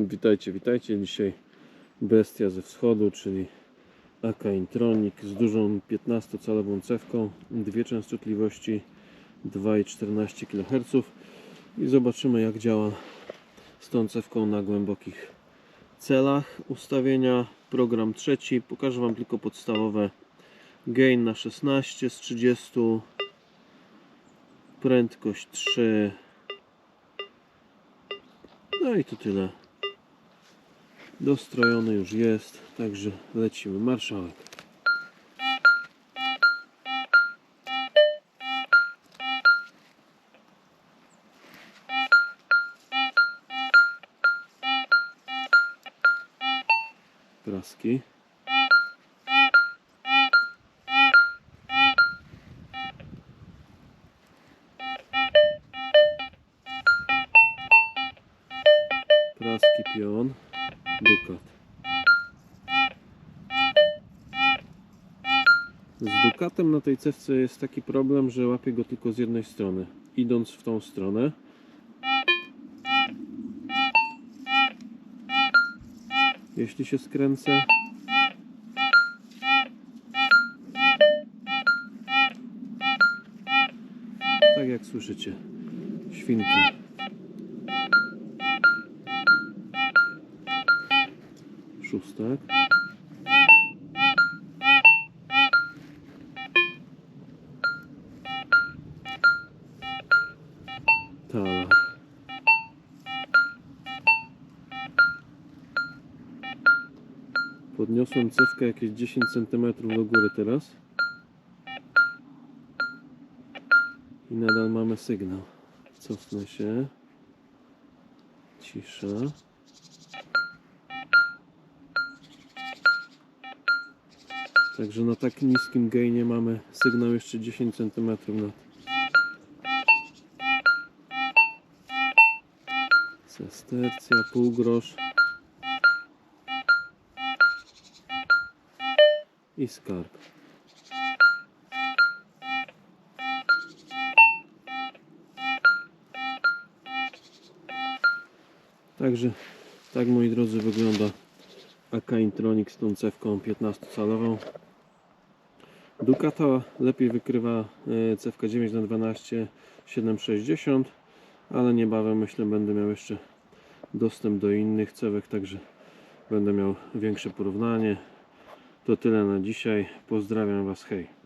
Witajcie, witajcie. Dzisiaj bestia ze wschodu, czyli AK Intronic z dużą 15-calową cewką, dwie częstotliwości 2,14 kHz i zobaczymy jak działa z tą cewką na głębokich celach. Ustawienia, program trzeci, pokażę Wam tylko podstawowe gain na 16 z 30 prędkość 3 no i to tyle dostrojony już jest, także lecimy. Marszałek. Praski. Praski pion. Dukat. Z Dukatem na tej cewce jest taki problem, że łapię go tylko z jednej strony. Idąc w tą stronę. Jeśli się skręcę. Tak jak słyszycie. Świnka. Szóstek. Talar. Podniosłem cewkę jakieś 10 cm do góry teraz. I nadal mamy sygnał. Cofnę się. Cisza. Także na tak niskim gainie mamy sygnał jeszcze 10 cm nad sestercja, półgrosz i skarb. Także tak moi drodzy wygląda AK Intronic z tą cewką 15-calową. Ducata lepiej wykrywa e, cewka 9x12 760 ale niebawem myślę będę miał jeszcze dostęp do innych cewek, także będę miał większe porównanie. To tyle na dzisiaj. Pozdrawiam Was, hej.